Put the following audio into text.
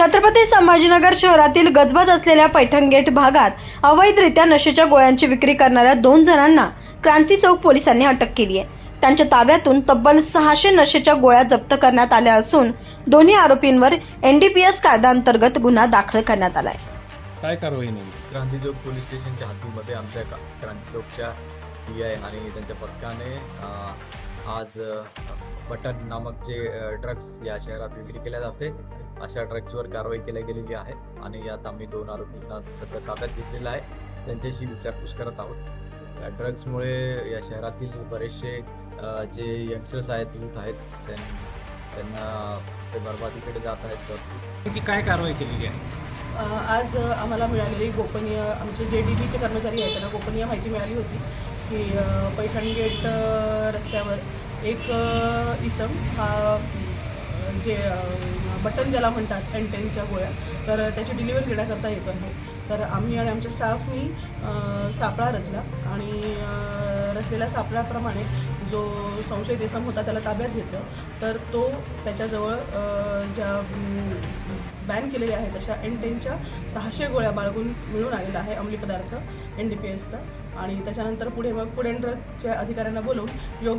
छत्रपती संभाजीनगर शहरातील गजबज असलेल्या पैठण गेट भागात अवैधरित्या नशेच्या गोळ्यांची विक्री करणाऱ्या दोन जणांना क्रांती चौक पोलिसांनी अटक केली आहे. त्यांच्या ताब्यातून तब्बल सहाशे नशेच्या गोळ्या जप्त करण्यात आल्या असून दोन्ही आरोपींवर एनडीपीएस कायद्याअंतर्गत गुन्हा दाखल करण्यात आलाय काय कारवाई नाही क्रांती चौक पोलीस स्टेशनच्या हद्दीमध्ये आमच्या क्रांती चौकच्या पी आय आणि त्यांच्या पथकाने आज बटन नामक जे ड्रग्स या शहरात विक्री केल्या जाते अशा ड्रग्सवर कारवाई केली गेलेली आहे आणि यात आम्ही दोन आरोपींना सध्या ताब्यात घेतलेला आहे. त्यांच्याशी विचारपूस करत आहोत. या ड्रग्समुळे या शहरातील बरेचसे जे यंगस्टर्स आहेत यूथ आहेत त्यां- त्यांना ते बर्बादीकडे जात आहेत तर नेमकी काय कारवाई केलेली आहे? आज आम्हाला मिळालेली गोपनीय आमचे जे डी बीचे कर्मचारी आहेत त्यांना गोपनीय माहिती मिळाली होती. की पैठण गेट रस्त्यावर एक इसम हा जे बटन ज्याला म्हणतात एंटेनच्या गोळ्या तर त्याची डिलिव्हरी देण्याकरता येतो आहे तर आम्ही आणि आमच्या स्टाफनी सापळा रचला आणि रचलेल्या सापळ्याप्रमाणे जो संशयित इसम होता त्याला ताब्यात घेतलं. तर तो त्याच्याजवळ ज्या बॅन केलेल्या आहेत अशा एन टेनच्या सहाशे गोळ्या बाळगून मिळून आलेला आहे अंमली पदार्थ एन डी पी एसचा आणि त्याच्यानंतर पुढे मग फूड अँड ड्रगच्या अधिकाऱ्यांना बोलवून योग्य